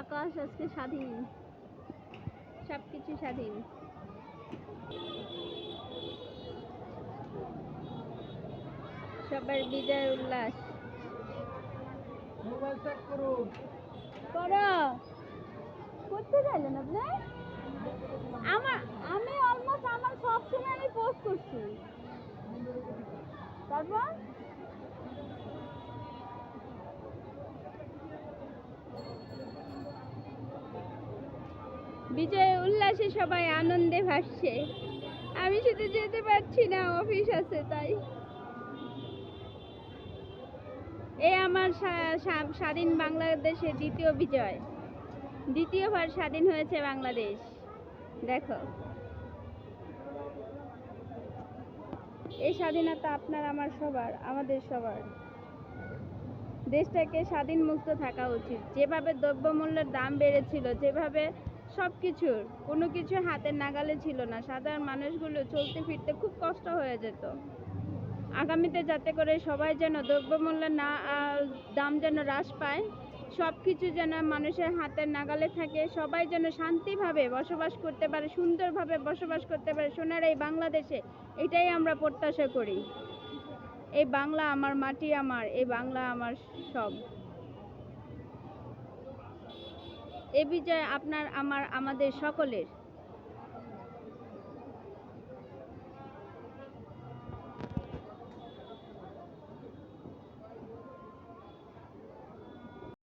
আকাশ আজকে স্বাধীন। সব কিছু স্বাধীন। সবার বিজয় উল্লাস। মোবাইল চেক করুন। করো। করতে গেলেন আপনি? আমার আমি অলমোস্ট আমার সব সময় আমি পোস্ট করছি। তারপর? বিজয় উল্লাসে সবাই আনন্দে ভাসছে। আমি শুধু যেতে পারছি না, অফিস আছে তাই। এ আমার স্বা- স্বা- স্বাধীন বাংলাদেশের দ্বিতীয় বিজয়। দ্বিতীয়বার স্বাধীন হয়েছে বাংলাদেশ। দেখো। এই স্বাধীনতা আপনার, আমার সবার, আমাদের সবার। দেশটাকে স্বাধীন মুক্ত থাকা উচিত। যেভাবে দ্রব্যমূল্যের দাম বেড়েছিল, যেভাবে সব কিছুর কোনো কিছু হাতের নাগালে ছিল না। সাধারণ মানুষগুলো চলতে ফিরতে খুব কষ্ট হয়ে যেত। আগামীতে যাতে করে সবাই যেন দ্রব্যমূল্যের না দাম যেন হ্রাস পায় সব কিছু যেন মানুষের হাতের নাগালে থাকে, সবাই যেন শান্তিভাবে বসবাস করতে পারে, সুন্দরভাবে বসবাস করতে পারে, সোনার এই বাংলাদেশে, এটাই আমরা প্রত্যাশা করি। এই বাংলা আমার মাটি আমার, এই বাংলা আমার সব। এ বিজয় আপনার আমার আমাদের সকলের।